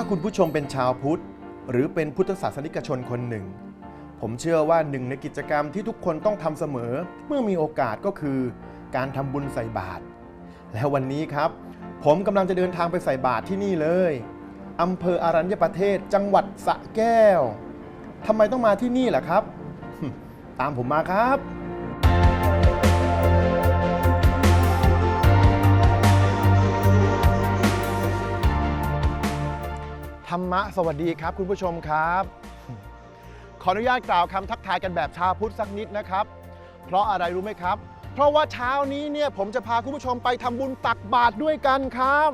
ถ้าคุณผู้ชมเป็นชาวพุทธ หรือเป็นพุทธศาสนิกชนคนหนึ่ง ผมเชื่อว่าหนึ่งในกิจกรรมที่ทุกคนต้องทำเสมอ เมื่อมีโอกาสก็คือการทำบุญใส่บาตรแล้ววันนี้ครับ ผมกำลังจะเดินทางไปใส่บาตรที่นี่เลยอำเภออารัญญประเทศ จังหวัดสระแก้วทำไมต้องมาที่นี่ล่ะครับ ตามผมมาครับ ธรรมะสวัสดีครับ คุณผู้ชมครับ ขออนุญาตกล่าวคำทักทายกันแบบชาวพุทธสักนิดนะครับ เพราะอะไรรู้ไหมครับ เพราะว่าเช้านี้เนี่ยผมจะพาคุณผู้ชมไปทำบุญตักบาตรด้วยกันครับ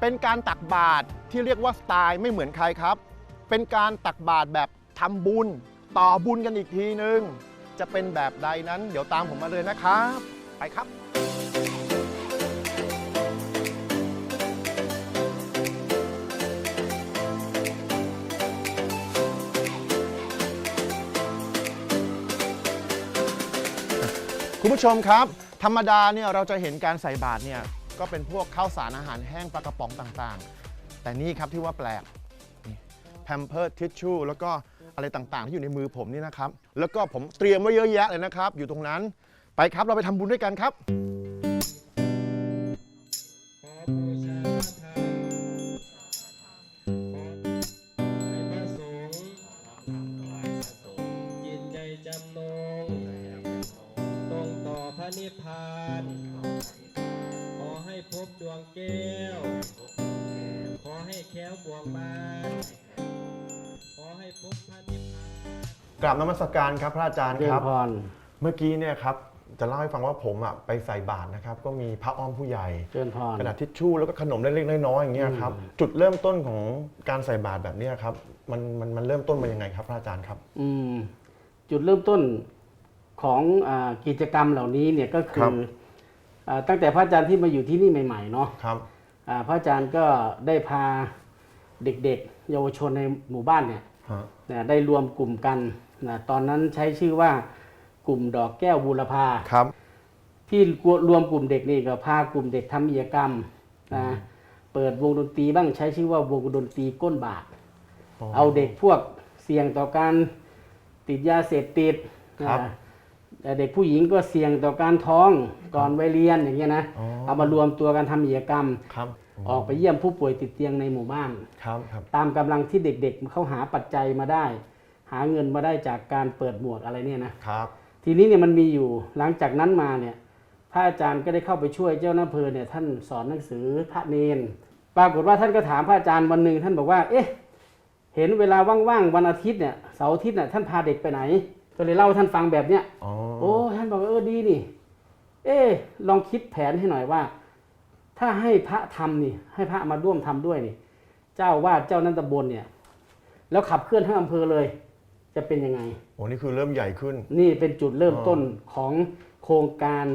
เป็นการตักบาตรที่เรียกว่าสไตล์ไม่เหมือนใครครับ เป็นการตักบาตรแบบทำบุญ ต่อบุญกันอีกทีนึง จะเป็นแบบใดนั้น เดี๋ยวตามผมมาเลยนะครับ ไปครับ ผู้ชมครับ ธรรมดาเนี่ยเราจะเห็นการใส่บาตรเนี่ยก็เป็นพวกข้าวสารอาหารแห้งปลากระป๋องต่างๆ แต่นี่ครับที่ว่าแปลกแพมเพิร์ดทิชชู่แล้วก็อะไรต่างๆ ที่อยู่ในมือผมนี่นะครับ แล้วก็ผมเตรียมไว้เยอะแยะเลยนะครับ อยู่ตรงนั้นไปครับเราไปทำบุญด้วยกันครับ กราบนมัสการครับพระอาจารย์เจริคญรับ พร เมื่อกี้เนี่ยครับจะเล่าให้ฟังว่าผมอะไปใส่บาตรนะครับ ก็มีพระอ้อมผู้ใหญ่เจริญพร กระดาษทิชชู่แล้วก็ขนมเล็กๆน้อยๆอย่างเงี้ยครับจุดเริ่มต้นของการใส่บาตรแบบเนี้ยครับมันมันมันเริ่มต้นมายังไงครับพระอาจารย์ครับ อืมจุดเริ่มต้นของอากิจกรรมเหล่านี้เนี่ยก็คืครัอบ อาตั้งแต่พระอาจารย์ที่มาอยู่ที่นี่ใหม่ๆเนาะครับ อ่าพระอาจารย์ก็ได้พาเด็กๆ เยาวชนในหมู่บ้านเนี่ยฮะ นะได้รวมกลุ่มกัน นะตอนนั้นใช้ชื่อว่ากลุ่มดอกแก้วบูรพาครับ ที่รวมกลุ่มเด็กนี่ก็พากลุ่มเด็กทำกิจกรรมนะเปิดวงดนตรีบ้างใช้ชื่อว่าวงดนตรีก้นบาท เอาเด็กพวกเสี่ยงต่อการติดยาเสพติดครับอ่าแต่เด็กผู้หญิงก็เสี่ยงต่อการท้องก่อนวัยเรียนอย่างเงี้ยนะอ๋อเอามารวมตัวกันทำกิจกรรมครับออกไปเยี่ยมผู้ป่วยติดเตียงในหมู่บ้านครับครับตามกำลังที่เด็กๆเขาหาปัจจัยมาได้ หาเงินมาได้จากการเปิดหมวกอะไรเนี่ยนะครับ ทีนี้เนี่ยมันมีอยู่หลังจากนั้นมาเนี่ยพระอาจารย์ก็ได้เข้าไปช่วยเจ้าหน้าอำเภอเนี่ยท่านสอนหนังสือพระเนนปรากฏว่าท่านก็ถามพระอาจารย์วันหนึ่งท่านบอกว่า เอ๊ะ เห็นเวลาว่างๆวันอาทิตย์เนี่ยเสาร์อาทิตย์เนี่ยท่านพาเด็กไปไหน ก็เลยเล่าให้ท่านฟังแบบเนี้ยอ๋อโอ้ท่านบอกว่าเออดีนี่ เอ๊ะลองคิดแผนให้หน่อยว่า ถ้าให้พระทำนี่ ให้พระมาร่วมทำด้วยนี่ เจ้าวาดเจ้านั้นตำบลเนี่ย แล้วขับเคลื่อนทั้งอำเภอเลย จะเป็นยังไง โอ้นี่คือเริ่มใหญ่ขึ้น นี่เป็นจุดเริ่มต้นของโครงการ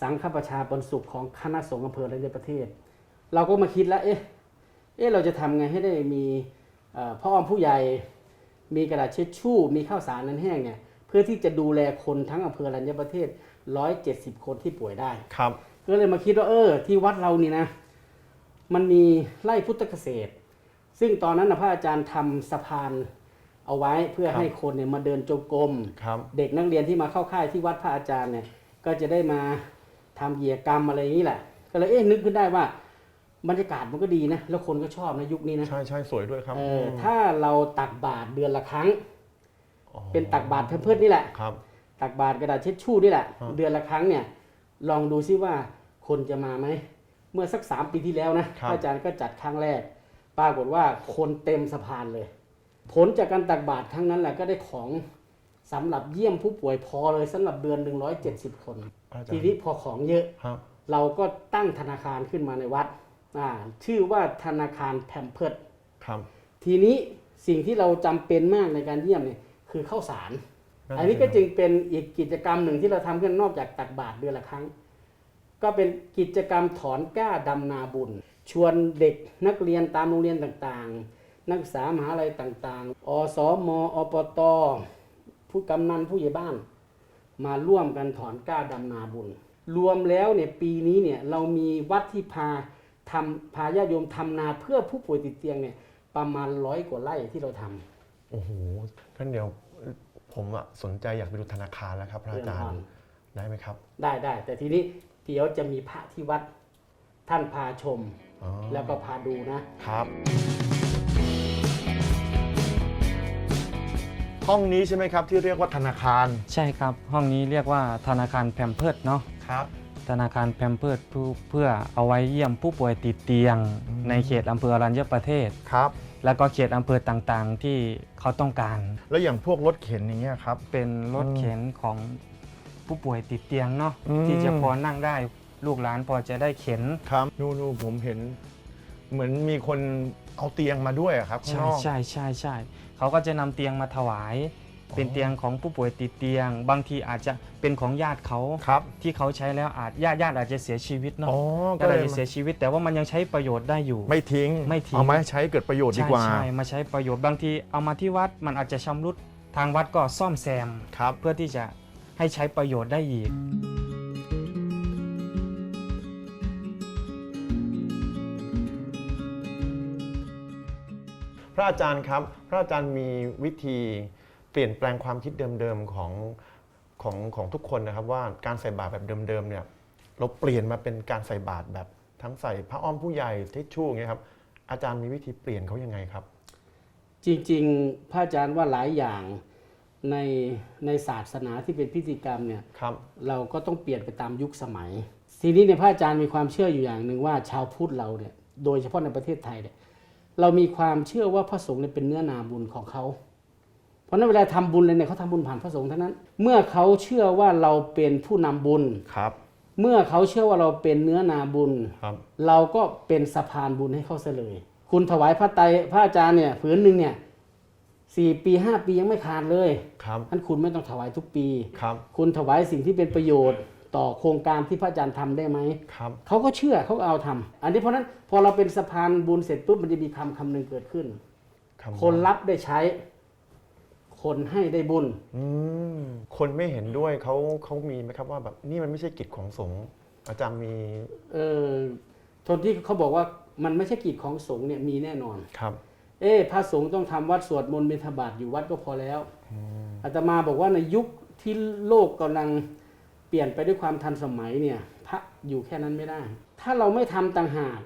สังฆประชาบนสุขของคณะสงฆ์อำเภอและในประเทศ เราก็มาคิดแล้วเอ๊ะเอ๊ะเราจะทำไงให้ได้มีเอ่อพ่ออ้อมผู้ใหญ่ มีกระดาษเช็ดชู่ มีข้าวสารนั้นแห้งเนี่ยเพื่อที่จะดูแลคนทั้งอำเภอรัญญประเทศ 170 คนที่ป่วยได้ครับก็เลยมาคิดว่าเออ ที่วัดเรานี่นะ มันมีไร่พุทธเกษตร ซึ่งตอนนั้นนะพระอาจารย์ทำสะพาน เอาไว้เพื่อครับให้คนเนี่ยมาเดินจงกรมครับเด็กนักเรียนที่มาเข้าค่ายที่วัดพระอาจารย์เนี่ยก็จะได้มาทำกิจกรรมอะไรอย่างนี้แหละ ก็เลยเอ๊ะนึกขึ้นได้ว่าบรรยากาศมันก็ดีนะ แล้วคนก็ชอบนะยุคนี้นะ ใช่ใช่สวยด้วยครับเออมถ้าเราตักบาตรเดือนละครั้งอ๋อเป็นตักบาตรเพื่อนๆนี่แหละครับ ตักบาตรกระดาษเช็ดชู่นี่แหละฮะเดือนละครั้งเนี่ย ลองดูซิว่าคนจะมาไหม เมื่อสักสามปีที่แล้วนะพระอาจารย์ก็จัดครั้งแรก ปรากฏว่าคนเต็มสะพานเลย ผลจากการตักบาตรครั้งนั้นแหละก็ได้ของสำหรับเยี่ยมผู้ป่วยพอเลยสำหรับเดือนหนึ่งร้อยเจ็ดสิบคน อาจารทีย์นี้พอของเยอะ ครับ เราก็ตั้งธนาคารขึ้นมาในวัดอ่าชื่อว่าธนาคารแพมเพิร์ดครับ ทีนี้สิ่งที่เราจำเป็นมากในการเยี่ยมเนี่ยคือข้าวสาร นั่นอันนี้สิก็ครับจึงเป็นอีกกิจกรรมหนึ่งที่เราทำขึ้นนอกจากตักบาตรเดือนละครั้ง ก็เป็นกิจกรรมถอนกล้าดำนาบุญ ชวนเด็กนักเรียนตามโรงเรียนต่างๆ นักศึกษามหาลัยต่างๆ อสมอปต ผู้กำนันผู้ใหญ่บ้าน มาร่วมกันถอนกล้าดำนาบุญ รวมแล้วเนี่ยปีนี้เนี่ยเรามีวัดที่พาทำพาญาติโยมทำนาเพื่อผู้ป่วยติดเตียงเนี่ยประมาณร้อยกว่าไร่ที่เราทำโอ้โหท่านเดียวผมอะสนใจอยากไปดูธนาคารแล้วครับพระอาจารเรื่องย์อ่อนได้ไหมครับ ได้ได้แต่ทีนี้เดี๋ยวจะมีพระที่วัดท่านพาชมอ๋อแล้วก็พาดูนะครับ ห้องนี้ใช่ไหมครับที่เรียกว่าธนาคารใช่ครับ ห้องนี้เรียกว่าธนาคารแพมเพิร์ดเนาะครับ ธนาคารแพมเพิร์ดเพื่อเอาไว้เยี่ยมผู้ป่วยติดเตียง อืม ในเขตอำเภออรัญญประเทศ ครับ แล้วก็เขตอำเภอต่างๆ ที่เขาต้องการ แล้วอย่างพวกรถเข็นอย่างเงี้ยครับ เป็นรถอืมเข็นของผู้ป่วยติดเตียงเนาะอืม ที่จะพอนั่งได้ลูกหลานพอจะได้เข็น ครับนู่นๆผมเห็น เหมือนมีคนเอาเตียงมาด้วยอะครับข้างใช่นอกใช่ใช่ใช่ เขาก็จะนำเตียงมาถวาย เป็นเตียงของผู้ป่วยติดเตียง บางทีอาจจะเป็นของญาติเขาครับที่เขาใช้แล้วอาจญาติญาติอาจจะเสียชีวิตเนาะอ๋อก็ก็เลเลยยเสียชีวิต แต่ว่ามันยังใช้ประโยชน์ได้อยู่ ไม่ทิ้งไม่ทิ้งเอามาให้ใช้เกิดประโยชน์ดีกว่าใช่ใช่มาใช้ประโยชน์บางทีเอามาที่วัดมันอาจจะชำรุดทางวัดก็ซ่อมแซมครับเพื่อที่จะให้ใช้ประโยชน์ได้อีก พระอาจารย์ครับ พระอาจารย์มีวิธีเปลี่ยนแปลงความคิดเดิมๆของของของทุกคนนะครับ ว่าการใส่บาตรแบบเดิมๆเนี่ยเราเปลี่ยนมาเป็นการใส่บาตรแบบทั้งใส่พระอ้อมผู้ใหญ่ทิชชู่อย่างเงี้ยครับอาจารย์มีวิธีเปลี่ยนเขายังไงครับ จริงๆ พระอาจารย์ว่าหลายอย่างในในศาสนาที่เป็นพิธีกรรมเนี่ยครับ เราก็ต้องเปลี่ยนไปตามยุคสมัย ทีนี้เนี่ยพระอาจารย์มีความเชื่ออยู่อย่างหนึ่งว่าชาวพุทธเราเนี่ยโดยเฉพาะในประเทศไทยเนี่ย เรามีความเชื่อว่าพระสงฆ์เนี่ยเป็นเนื้อนาบุญของเขา เพราะฉะนั้นเวลาทำบุญเลยเนี่ยเขาทำบุญผ่านพระสงฆ์เท่านั้น เมื่อเขาเชื่อว่าเราเป็นผู้นำบุญครับ เมื่อเขาเชื่อว่าเราเป็นเนื้อนาบุญครับ เราก็เป็นสะพานบุญให้เขาเสยเลย คุณถวายพระไตรพระอาจารย์เนี่ยผืนหนึ่งเนี่ยสี่ปีห้าปียังไม่ขาดเลยครับท่านคุณไม่ต้องถวายทุกปีครับ คุณถวายสิ่งที่เป็นประโยชน์ ต่อโครงการที่พระอาจารย์ทำได้ไหมครับเขาก็เชื่อเขาก็เอาทำอันนี้เพราะฉะนั้นพอเราเป็นสะพานบุญเสร็จปุ๊บมันจะมีคำคำหนึ่งเกิดขึ้นำคนรับได้ใช้ คนให้ได้บุญอืมคนไม่เห็นด้วยเขาเขามีไหมครับว่าแบบนี่มันไม่ใช่กิจของสงฆ์อาจารย์มี เออทนที่เขาบอกว่ามันไม่ใช่กิจของสงฆ์เนี่ยมีแน่นอนครับเอ๊ะพระสงฆ์ต้องทำวัดสวดมนต์บิณฑบาตอยู่วัดก็พอแล้วอาตมาบอกว่าในยุคที่โลกกำลัง เปลี่ยนไปด้วยความทันสมัยเนี่ยพระอยู่แค่นั้นไม่ได้ ถ้าเราไม่ทำต่างหาก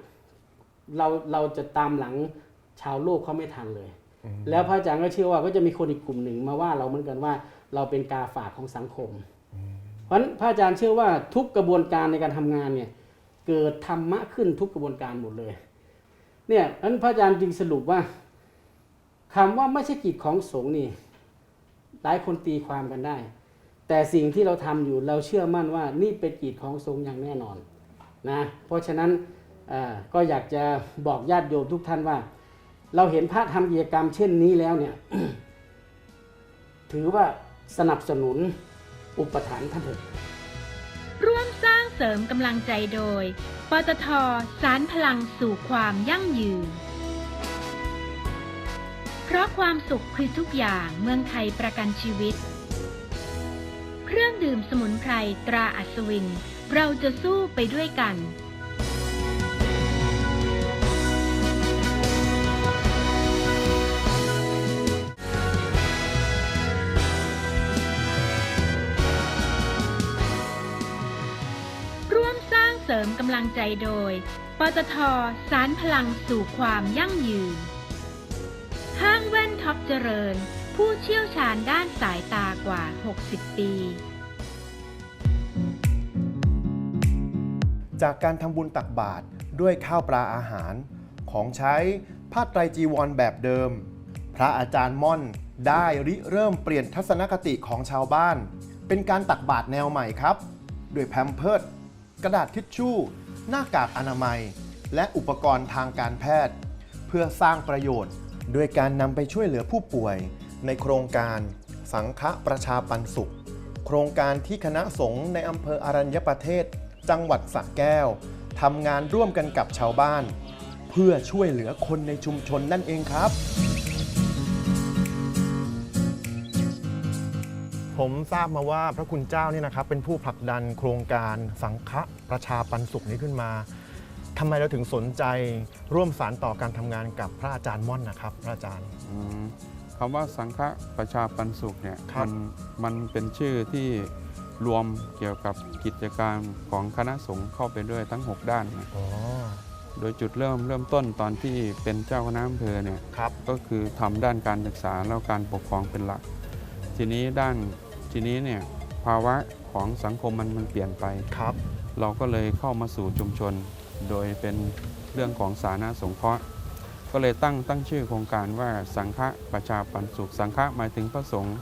เราเราจะตามหลังชาวโลกเขาไม่ทันเลย แล้วพระอาจารย์ก็เชื่อว่าก็จะมีคนอีกกลุ่มหนึ่งมาว่าเราเหมือนกันว่าเราเป็นกาฝากของสังคม เพราะฉะนั้นพระอาจารย์เชื่อว่าทุกกระบวนการในการทำงานเนี่ยเกิดธรรมะขึ้นทุกกระบวนการหมดเลย เนี่ยนั้นพระอาจารย์จึงสรุปว่าคำว่าไม่ใช่กิจของสงฆ์นี่หลายคนตีความกันได้ แต่สิ่งที่เราทำอยู่เราเชื่อมั่นว่านี่เป็นกิจของสงอย่างแน่นอนนะเพราะฉะนั้นก็อยากจะบอกญาติโยมทุกท่านว่า เราเห็นพระทำกิจกรรมเช่นนี้แล้วเนี่ยถือว่าสนับสนุนอุปถัมภ์ท่านเถิดร่วมสร้างเสริมกำลังใจโดย ปตทสารพลังสู่ความยั่งยืน เพราะความสุขคือทุกอย่างเมืองไทยประกันชีวิต เครื่องดื่มสมุนไพรตราอัศวิน เราจะสู้ไปด้วยกันร่วมสร้างเสริมกำลังใจโดย ปตทสารพลังสู่ความยั่งยืน ห้างแว่นท็อปเจริญ ผู้เชี่ยวชาญด้านสายตากว่า 60 ปีจากการทำบุญตักบาตรด้วยข้าวปลาอาหาร ของใช้ผ้าไตรจีวรแบบเดิม พระอาจารย์ม่อนได้ริเริ่มเปลี่ยนทัศนคติของชาวบ้าน เป็นการตักบาตรแนวใหม่ครับ ด้วยแพมเพิร์ดกระดาษทิชชู่ หน้ากากอนามัย และอุปกรณ์ทางการแพทย์ เพื่อสร้างประโยชน์ ด้วยการนำไปช่วยเหลือผู้ป่วย ในโครงการสังฆประชาปันสุข โครงการที่คณะสงฆ์ในอำเภออรัญญประเทศ จังหวัดสระแก้วทำงานร่วมกันกับชาวบ้าน เพื่อช่วยเหลือคนในชุมชนนั่นเองครับ ผมทราบมาว่าพระคุณเจ้านี่นะครับเป็นผู้ผลักดันโครงการสังฆประชาปันสุขนี้ขึ้นมาทำไมเราถึงสนใจร่วมสารต่อการทำงานกับพระอาจารย์ม่อนนะครับ พระอาจารย์อืม คำว่าสังฆประชาปันสุขเนี่ยครับมันมันเป็นชื่อที่รวมเกี่ยวกับกิจการของคณะสงฆ์เข้าไปด้วยทั้ง 6 ด้านนะอ๋อโดยจุดเริ่มเริ่มต้นตอนที่เป็นเจ้าคณะอำเภอเนี่ยครับก็คือทำด้านการศึกษาแล้วการปกครองเป็นหลัก ทีนี้ด้านทีนี้เนี่ยภาวะของสังคมมันมันเปลี่ยนไปครับ เราก็เลยเข้ามาสู่ชุมชน โดยเป็นเรื่องของสาธารณสงเคราะห์ ก็เลยตั้งตั้งชื่อโครงการว่าสังฆประชาปันสุข สังฆะหมายถึงพระสงฆ์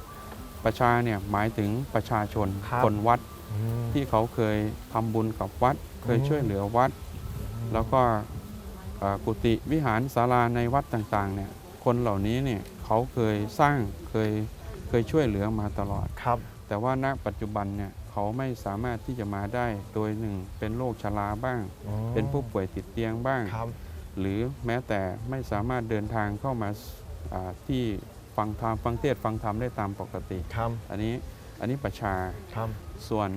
ประชาเนี่ยหมายถึงประชาชนครับคนวัดอืมที่เขาเคยทำบุญกับวัด เคยอืมช่วยเหลือวัด แล้วก็เอ่อกุฏิวิหารศาลาในวัดต่างๆเนี่ยคนเหล่านี้เนี่ยเขาเคยสร้างเคยเคยช่วยเหลือมาตลอด ครับแต่ว่าณปัจจุบันเนี่ยเขาไม่สามารถที่จะมาได้โดยหนึ่งเป็นโรคชราบ้างอ๋อเป็นผู้ป่วยติดเตียงบ้าง ครับ หรือแม้แต่ไม่สามารถเดินทางเข้ามาอ่าที่ฟังธรรมฟังเทศน์ฟังธรรมได้ตามปกติครับอันนี้อันนี้ประชาครับส่วน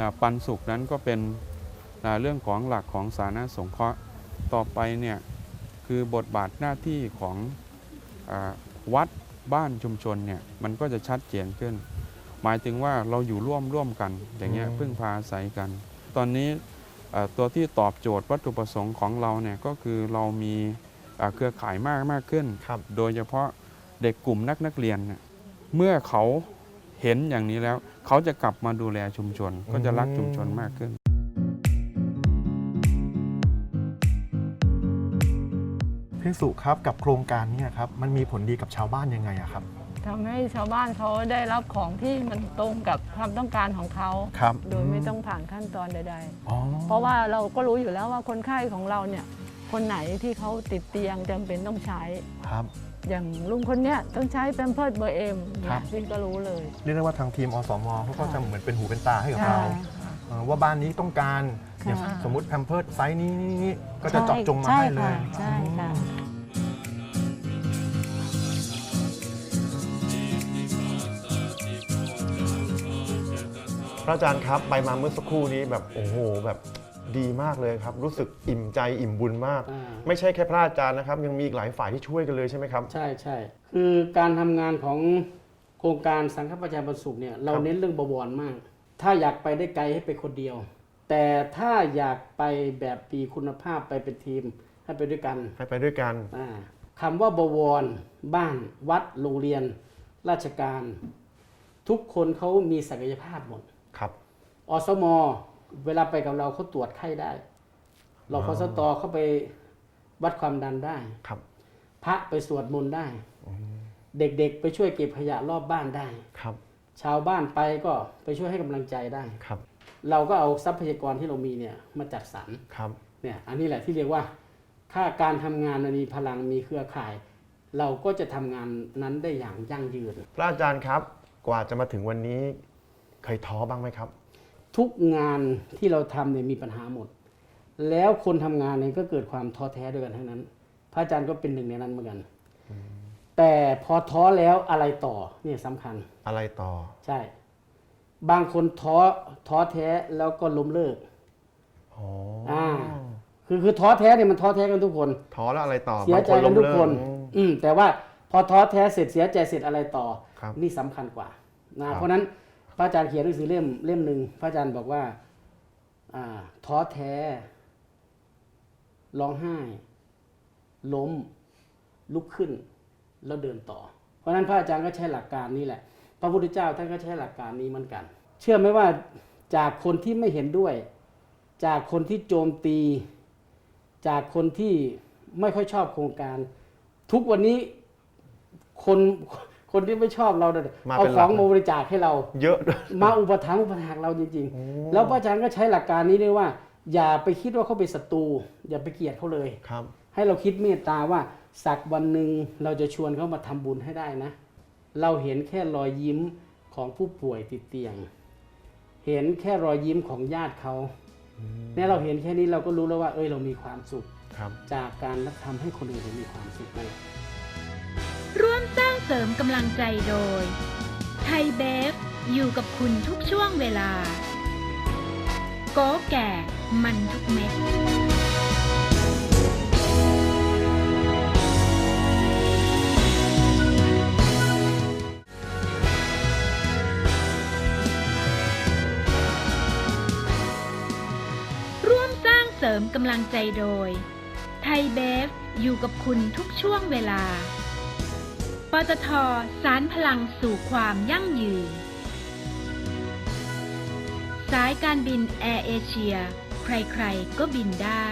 นะปันสุขนั้นก็เป็นนะเรื่องของหลักของสาธารณสงเคราะห์ต่อไปเนี่ยคือบทบาทหน้าที่ของอาวัดบ้านชุมชนเนี่ยมันก็จะชัดเจนขึ้น หมายถึงว่าเราอยู่ร่วมร่วมกันอย่างเงี้ยอืมพึ่งพาอาศัยกัน ตอนนี้เอ่อ ตัวที่ตอบโจทย์วัตถุประสงค์ของเราเนี่ยก็คือเรามีอ่าเครือข่ายมากมากขึ้นครับโดยเฉพาะเด็กกลุ่มนักนักเรียนเนี่ยเมื่อเขาเห็นอย่างนี้แล้ว เขาจะกลับมาดูแลชุมชน ก็จะรักชุมชนมากขึ้น พี่สุครับกับโครงการเนี้ครับมันมีผลดีกับชาวบ้านยังไงอะครับ ทำให้ชาวบ้านเขาได้รับของที่มันตรงกับความต้องการของเขา ครับโดยไม่ต้องผ่านขั้นตอนใด อ๋อๆ เพราะว่าเราก็รู้อยู่แล้วว่าคนไข้ของเราเนี่ยคนไหนที่เขาติดเตียงจำเป็นต้องใช้ ครับ อย่างลุงคนเนี้ยต้องใช้แพมเพิร์ดเบอร์เอ็มครัเนี่ยบ พี่ก็รู้เลย เรียกได้ว่าทางทีมอสมเขาก็จะเหมือนเป็นหูเป็นตาให้กับใช่เราเอ่อว่าบ้านนี้ต้องการค่ะอย่างสมมติแพมเพิร์ดไซส์นี้นี่นี่ก็จะเจาะจงมาใช่ให้เลยค่ะใช่ค่ะ พระอาจารย์ครับไปมาเมื่อสักครู่นี้แบบโอ้โหแบบดีมากเลยครับ รู้สึกอิ่มใจอิ่มบุญมาก อ่า ไม่ใช่แค่พระอาจารย์นะครับ ยังมีอีกหลายฝ่ายที่ช่วยกันเลยใช่ไหมครับ ใช่ใช่คือการทำงานของโครงการสังฆประชาบรรสุขเนี่ยเราครับ เน้นเรื่องบวรมาก ถ้าอยากไปได้ไกลให้ไปคนเดียว แต่ถ้าอยากไปแบบปีคุณภาพไปเป็นทีมให้ไปด้วยกันให้ไปด้วยกัน อ่าคำว่าบวร บ้าน วัดโรงเรียน ราชการ ทุกคนเขามีศักยภาพหมดครับ อสมเวลาไปกับเราเขาตรวจไข้ได้รอพสตเข้าไปวัดความดันได้ครับ พระไปสวดมนต์ได้ เด็กๆไปช่วยเก็บขยะรอบบ้านได้ครับ ชาวบ้านไปก็ไปช่วยให้กำลังใจได้ครับ เราก็เอาทรัพยากรที่เรามีเนี่ยมาจัดสรรครับเนี่ยอันนี้แหละที่เรียกว่า ถ้าการทำงานมันมีพลังมีเครือข่าย เราก็จะทำงานนั้นได้อย่างยั่งยืน พระอาจารย์ครับ กว่าจะมาถึงวันนี้เคยท้อบ้างไหมครับ ทุกงานที่เราทำเนี่ยมีปัญหาหมด แล้วคนทำงานเนี่ยก็เกิดความท้อแท้ด้วยกันทั้งนั้น พระอาจารย์ก็เป็นหนึ่งในนั้นเหมือนกัน แต่พอท้อแล้วอะไรต่อเนี่ยสำคัญ อะไรต่อ ใช่ บางคนท้อท้อแท้แล้วก็ล้มเลิก อ๋ออ่า คือคือท้อแท้เนี่ยมันท้อแท้กันทุกคน ท้อแล้วอะไรต่อเสียใจกันทุกคนบางล้มเลิกอืม แต่ว่าพอท้อแท้เสร็จเสียใจเสร็จอะไรต่อ ครับนี่สำคัญกว่า นะ ครับ เพราะฉะนั้น พระอาจารย์เขียนหนังสือเล่มเล่มหนึ่งพระอาจารย์บอกว่าอ่าท้อแท้ ร้องไห้ ล้ม ลุกขึ้น แล้วเดินต่อ เพราะฉะนั้นพระอาจารย์ก็ใช้หลักการนี้แหละ พระพุทธเจ้าท่านก็ใช้หลักการนี้เหมือนกัน เชื่อไหมว่าจากคนที่ไม่เห็นด้วย จากคนที่โจมตี จากคนที่ไม่ค่อยชอบโครงการ ทุกวันนี้คน คนที่ไม่ชอบเราเนี่ยมาเอาเป็นขหลัอกงเลยมาบริจาคให้เรา เยอะด้วย มาอุปถัมภ์อุปถากเราจริง ๆ แล้วพระอาจารย์ก็ใช้หลักการนี้ด้วยว่า อย่าไปคิดว่าเขาเป็นศัตรูอย่าไปเกลียดเขาเลย ครับ ให้เราคิดเมตตาว่าสักวันหนึ่งเราจะชวนเขามาทำบุญให้ได้นะ เราเห็นแค่รอยยิ้มของผู้ป่วยติดเตียง เห็นแค่รอยยิ้มของญาติเขาเนี่ยเราเห็นแค่นี้เราก็รู้แล้วว่า เอ้ยเรามีความสุข ครับ จากการทำให้คนอื่นมีความสุขนั่นแหละร่วมสร้าง เสริมกำลังใจโดย ไทยเบฟอยู่กับคุณทุกช่วงเวลา โกแก่ มันทุกเม็ด ร่วมสร้างเสริมกำลังใจโดย ไทยเบฟอยู่กับคุณทุกช่วงเวลา ตทสารพลังสู่ความยั่งยืน สายการบินแอร์เอเชีย ใครๆ ก็บินได้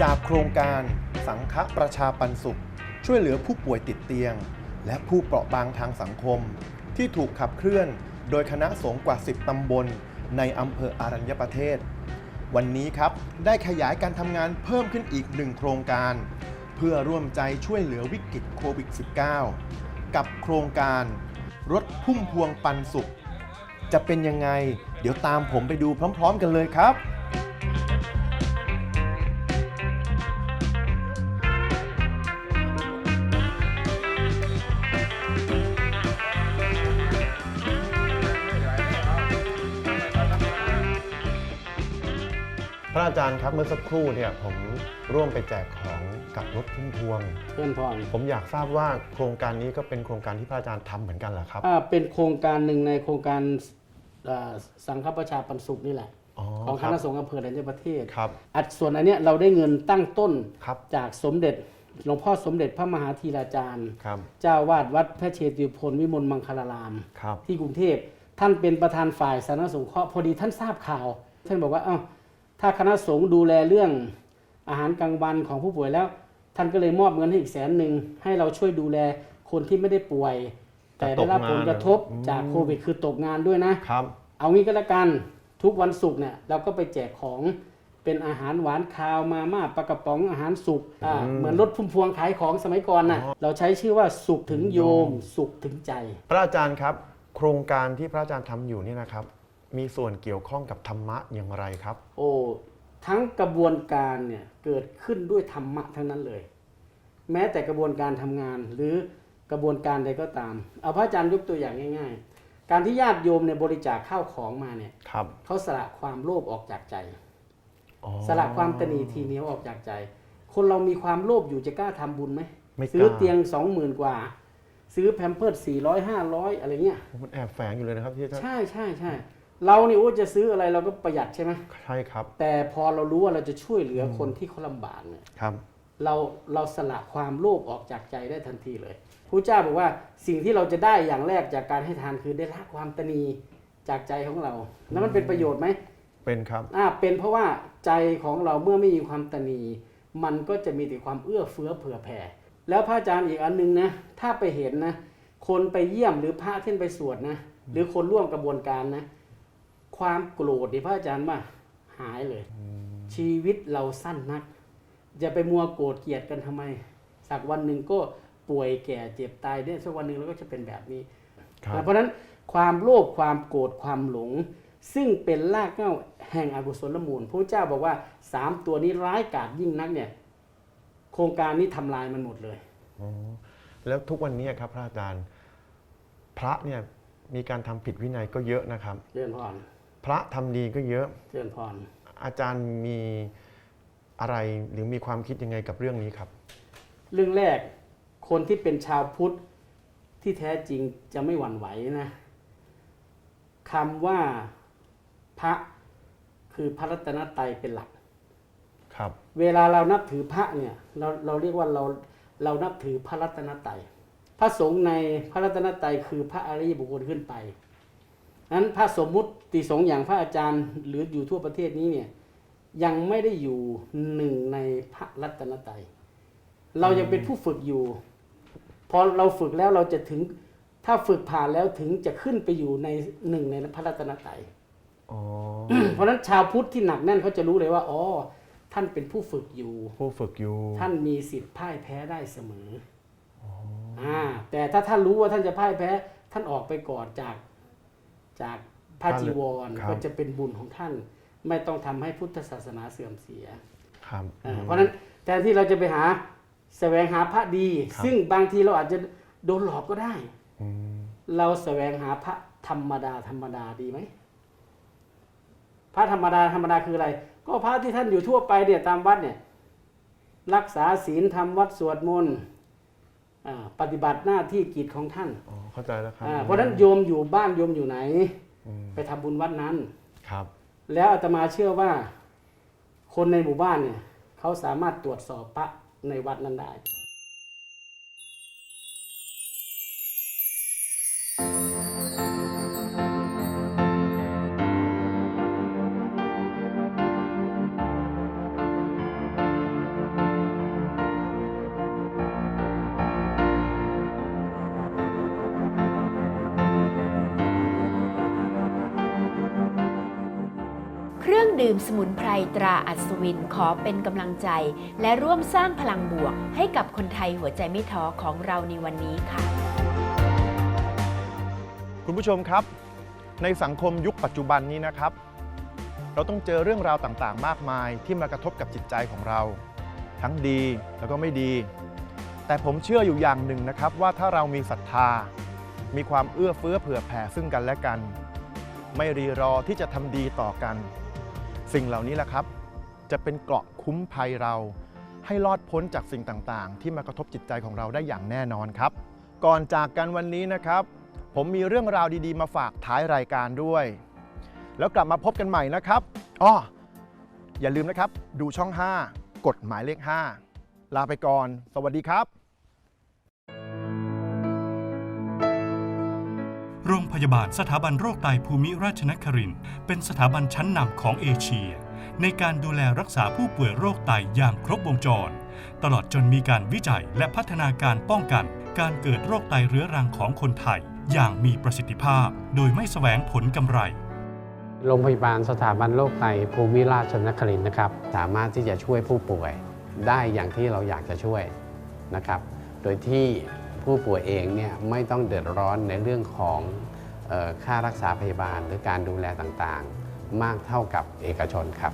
จากโครงการสังฆประชาปันสุข ช่วยเหลือผู้ป่วยติดเตียง และผู้เปราะบางทางสังคม ที่ถูกขับเคลื่อนโดยคณะสงฆ์กว่า 10 ตำบล ในอำเภออารัญญประเทศ วันนี้ครับ ได้ขยายการทำงานเพิ่มขึ้นอีกหนึ่งโครงการ เพื่อร่วมใจช่วยเหลือวิกฤตโควิด -19 กับโครงการรถพุ่มพวงปันสุข จะเป็นยังไง เดี๋ยวตามผมไปดูพร้อม ๆ กันเลยครับ อาจารย์ครับเมื่อสักครู่เนี่ยผมร่วมไปแจกของกับรถพุ่มพวง เพื่อนพรผมอยากทราบว่าโครงการนี้ก็เป็นโครงการที่พระอาจารย์ทำเหมือนกันเหรอครับอ่าเป็นโครงการหนึ่งในโครงการอ่าสังฆประชาปันสุขนี่แหละ อ๋อของคครับณะสงฆ์อำเภอในประเทศ ครับอัดส่วนอันเนี้ยเราได้เงินตั้งต้นครับจากสมเด็จหลวงพ่อสมเด็จพระมหาธีราจารย์ ครับเจ้าวาดวัดพระเชตุพนวิมลมังคลาราม ครับ ที่กรุงเทพท่านเป็นประธานฝ่ายสาธารณสงเคราะห์พอดีท่านทราบข่าว ท่านบอกว่าเอ้า ถ้าคณะสงฆ์ดูแลเรื่องอาหารกลางวันของผู้ป่วยแล้ว ท่านก็เลยมอบเงินให้อีกแสนหนึ่งให้เราช่วยดูแลคนที่ไม่ได้ป่วย แต่ได้รับผลกระทบจากโควิดคือตกงานด้วยนะ ครับ เอางี้ก็แล้วกันทุกวันศุกร์เนี่ยเราก็ไปแจกของเป็นอาหารหวานคาวมาม่าปลากระป๋องอาหารสุกอ่าอืมเหมือนรถพุ่มพวงขายของสมัยก่อนน่ะอ๋อเราใช้ชื่อว่าสุขถึงโยม สุขถึงใจ พระอาจารย์ครับ โครงการที่พระอาจารย์ทำอยู่นี่นะครับ มีส่วนเกี่ยวข้องกับธรรมะอย่างไรครับ โอ้ทั้งกระบวนการเนี่ยเกิดขึ้นด้วยธรรมะทั้งนั้นเลย แม้แต่กระบวนการทำงานหรือกระบวนการใดก็ตาม เอาพระอาจารย์ยกตัวอย่างง่าย ๆ การที่ญาติโยมเนี่ยบริจาคข้าวของมาเนี่ยครับเขาสละความโลภออกจากใจอ๋อสละความตนีทีเหนียวออกจากใจ คนเรามีความโลภอยู่จะกล้าทำบุญไหมไม่กล้าซื้อเตียงสองหมื่นกว่า ซื้อแพมเพิร์ดสี่ร้อยห้าร้อยอะไรเงี้ยมันแอบแฝงอยู่เลยนะครับที่ท่านใช่ใช่ใช่ เรานี่โอ้จะซื้ออะไรเราก็ประหยัดใช่ไหมใช่ครับ แต่พอเรารู้ว่าเราจะช่วยเหลือคนที่เขาลำบากเนี่ยครับ เราเราสละความโลภออกจากใจได้ทันทีเลยพระเจ้าบอกว่าสิ่งที่เราจะได้อย่างแรกจากการให้ทานคือได้ละความตนีจากใจของเรา แล้วมันเป็นประโยชน์ไหมเป็นครับ อ่าเป็นเพราะว่าใจของเราเมื่อไม่มีความตนีมันก็จะมีแต่ความเอื้อเฟื้อเผื่อแผ่ แล้วพระอาจารย์อีกอันหนึงนะถ้าไปเห็นนะคนไปเยี่ยมหรือพระที่ไปสวดนะหรือคนร่วมกระบวนการนะ ความโกรธที่พระอาจารย์ว่าหายเลย ชีวิตเราสั้นนักอย่าไปมัวโกรธเกลียดกันทำไม สักวันหนึ่งก็ป่วยแก่เจ็บตายเนี่ยสักวันหนึ่งเราก็จะเป็นแบบนี้ครับเพราะฉะนั้นความโลภความโกรธความหลง ซึ่งเป็นรากเหง้าแห่งอกุศลมูลพระเจ้าบอกว่าสามตัวนี้ร้ายกาจยิ่งนักเนี่ยโครงการนี้ทำลายมันหมดเลยอ๋อแล้วทุกวันนี้ครับพระอาจารย์ พระเนี่ยมีการทำผิดวินัยก็เยอะนะครับเจริญพร พระทำดีก็เยอะ เจริญพร อาจารย์มีอะไรหรือมีความคิดยังไงกับเรื่องนี้ครับ เรื่องแรกคนที่เป็นชาวพุทธที่แท้จริงจะไม่หวั่นไหวนะคำว่าพระคือพระรัตนตรัยเป็นหลัก ครับ เวลาเรานับถือพระเนี่ยเราเราเรียกว่าเราเรานับถือพระรัตนตรัยพระสงฆ์ในพระรัตนตรัยคือพระอริยบุคคลขึ้นไปนั้นพระสมมุติ สงอย่างพระอาจารย์หรืออยู่ทั่วประเทศนี้เนี่ยยังไม่ได้อยู่หนึ่งในพระรัตนตรัยเรายังเป็นผู้ฝึกอยู่ พอเราฝึกแล้วเราจะถึงถ้าฝึกผ่านแล้วถึงจะขึ้นไปอยู่ในหนึ่งในพระรัตนตรัยเพราะฉะนั้นชาวพุทธที่หนักแน่นเขาจะรู้เลยว่าอ๋อท่านเป็นผู้ฝึกอยู่ ผู้ฝึกอยู่ ท่านมีสิทธิ์พ่ายแพ้ได้เสมออ่าแต่ถ้าท่านรู้ว่าท่านจะพ่ายแพ้ ท่านออกไปก่อนจากจาก พระจีวรครับ ก็จะเป็นบุญของท่าน ไม่ต้องทำให้พุทธศาสนาเสื่อมเสียครับ อ่าเพราะฉะนั้นแทนที่เราจะไปหาแสวงหาพระดี ครับ ซึ่งบางทีเราอาจจะโดนหลอกก็ได้ อืมเราแสวงหาพระธรรมดาธรรมดาดีไหมพระธรรมดาธรรมดาคืออะไร ก็พระที่ท่านอยู่ทั่วไปเนี่ยตามวัดเนี่ยรักษาศีลทำวัดสวดมนต์อ่าปฏิบัติหน้าที่กิจของท่านอ๋อเข้าใจแล้วครับอ่าเพราะฉะนั้นโยมอยู่บ้านโยมอยู่ไหนอืม ไปทำบุญวัดนั้นครับ แล้วอาตมาเชื่อว่า คนในหมู่บ้านเนี่ยเขาสามารถตรวจสอบพระในวัดนั้นได้ มสมุนไพรตราอัศวินขอเป็นกำลังใจ และร่วมสร้างพลังบวก ให้กับคนไทยหัวใจไม่ท้อของเราในวันนี้ค่ะ คุณผู้ชมครับ ในสังคมยุคปัจจุบันนี้นะครับ เราต้องเจอเรื่องราวต่างๆ มากมายที่มากระทบกับจิตใจของเรา ทั้งดีแล้วก็ไม่ดี แต่ผมเชื่ออยู่อย่างหนึ่งนะครับ ว่าถ้าเรามีศรัทธา มีความเอื้อเฟื้อเผื่อแผ่ซึ่งกันและกัน ไม่รีรอที่จะทำดีต่อกัน สิ่งเหล่านี้แหละครับ จะเป็นเกราะคุ้มภัยเรา ให้รอดพ้นจากสิ่งต่างๆ ที่มากระทบจิตใจของเราได้อย่างแน่นอนครับ ก่อนจากกันวันนี้นะครับ ผมมีเรื่องราวดีๆ มาฝากท้ายรายการด้วย แล้วกลับมาพบกันใหม่นะครับอ้ออย่าลืมนะครับ ดูช่อง 5กดหมายเลข 5 ลาไปก่อน สวัสดีครับ โรงพยาบาลสถาบันโรคไตภูมิราชนครินทร์เป็นสถาบันชั้นนำของเอเชีย ในการดูแลรักษาผู้ป่วยโรคไตอย่างครบวงจร ตลอดจนมีการวิจัยและพัฒนาการป้องกัน การเกิดโรคไตเรื้อรังของคนไทย อย่างมีประสิทธิภาพ โดยไม่แสวงผลกำไรโรงพยาบาลสถาบันโรคไตภูมิราชนครินทร์นะครับ สามารถที่จะช่วยผู้ป่วยได้อย่างที่เราอยากจะช่วยนะครับ โดยที่ ผู้ป่วยเองเนี่ยไม่ต้องเดือดร้อนในเรื่องของเออค่ารักษาพยาบาลหรือการดูแลต่างๆ มากเท่ากับเอกชนครับ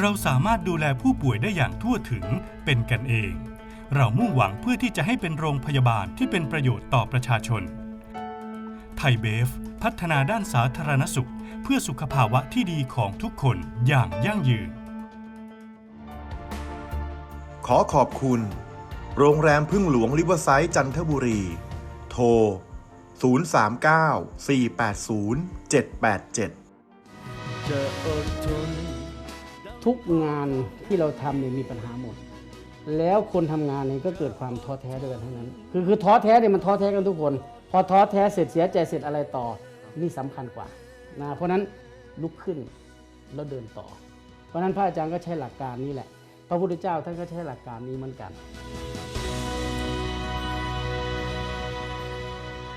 เราสามารถดูแลผู้ป่วยได้อย่างทั่วถึงเป็นกันเอง เรามุ่งหวังเพื่อที่จะให้เป็นโรงพยาบาลที่เป็นประโยชน์ต่อประชาชน ไทยเบฟ พัฒนาด้านสาธารณสุข เพื่อสุขภาวะที่ดีของทุกคนอย่างยั่งยืน ขอขอบคุณ โรงแรมพึ่งหลวงริเวอร์ไซด์จันทบุรี โทร 039 480 787 จะอดทนทุกงานที่เราทำเนี่ยมีปัญหาหมด แล้วคนทำงานเนี่ยก็เกิดความท้อแท้ด้วยกันทั้งนั้น คือคือท้อแท้เนี่ยมันท้อแท้กันทุกคน พอท้อแท้เสร็จเสียใจเสร็จอะไรต่อ นี่สำคัญกว่านะเพราะนั้นลุกขึ้นแล้วเดินต่อ เพราะนั้นพระอาจารย์ก็ใช้หลักการนี้แหละ พระพุทธเจ้าท่านก็ใช้หลักการนี้เหมือนกัน